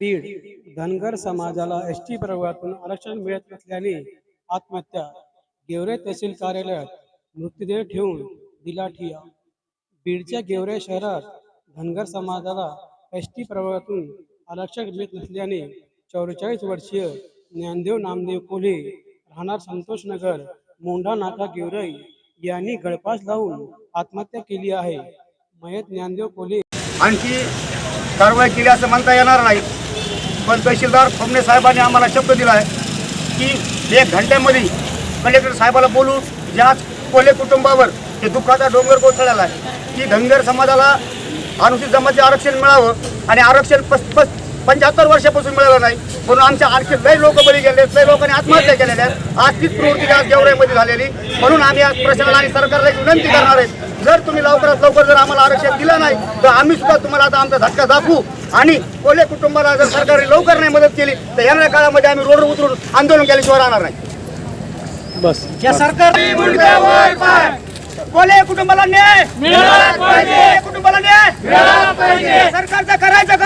दीड. धनगर समाजाला S T प्रवर्गातून आरक्षण मिळत नसल्याने आत्महत्या. गेवरे तहसील कार्यालयात मृतदेह ठेवून दिला ठिया. बीडच्या गेवरे शहरात धनगर समाजाला एस टी प्रवर्गातून आरक्षण मिळत नसल्याने चौवेचाळीस वर्षीय ज्ञानदेव नामदेव कोल्हे राहणार संतोषनगर मोंढा नाका गेवराई यांनी गळपास लावून आत्महत्या केली आहे. मयत ज्ञानदेव कोल्हे आणखी कारवाई केली असं म्हणता येणार नाही. पण तहसीलदार फमणे साहेबांनी आम्हाला शब्द दिला आहे की एक घंट्यामध्ये कलेक्टर साहेबाला बोलू ज्या कोल्हे कुटुंबावर हे दुःखाचा डोंगर कोसळलेला आहे. की धनगर समाजाला अनुसूचित जमाचे आरक्षण मिळावं आणि आरक्षण पस पस पंच्याहत्तर वर्षापासून मिळालं नाही म्हणून आमच्या आणखी लय लोक बळी गेले लय लोकांनी आत्महत्या केलेल्या आहेत. आज तीच प्रवृत्ती आज गेवराईमध्ये झालेली. म्हणून आम्ही आज प्रशासनाला आणि सरकारला एक विनंती करणार आहे. जर तुम्ही लवकरात लवकर जर आम्हाला आरक्षण दिलं नाही तर आम्ही सुद्धा तुम्हाला आता आमचा धक्का दाखवू. आणि कोल्हे कुटुंबाला जर सरकारने लवकर नाही मदत केली तर येणाऱ्या काळामध्ये आम्ही रोडवर उतरून आंदोलन केल्याशिवाय राहणार नाही. बस. या पाय कोल्हे कुटुंबाला न्याय. कुटुंबाला न्याय. सरकारचं करायचं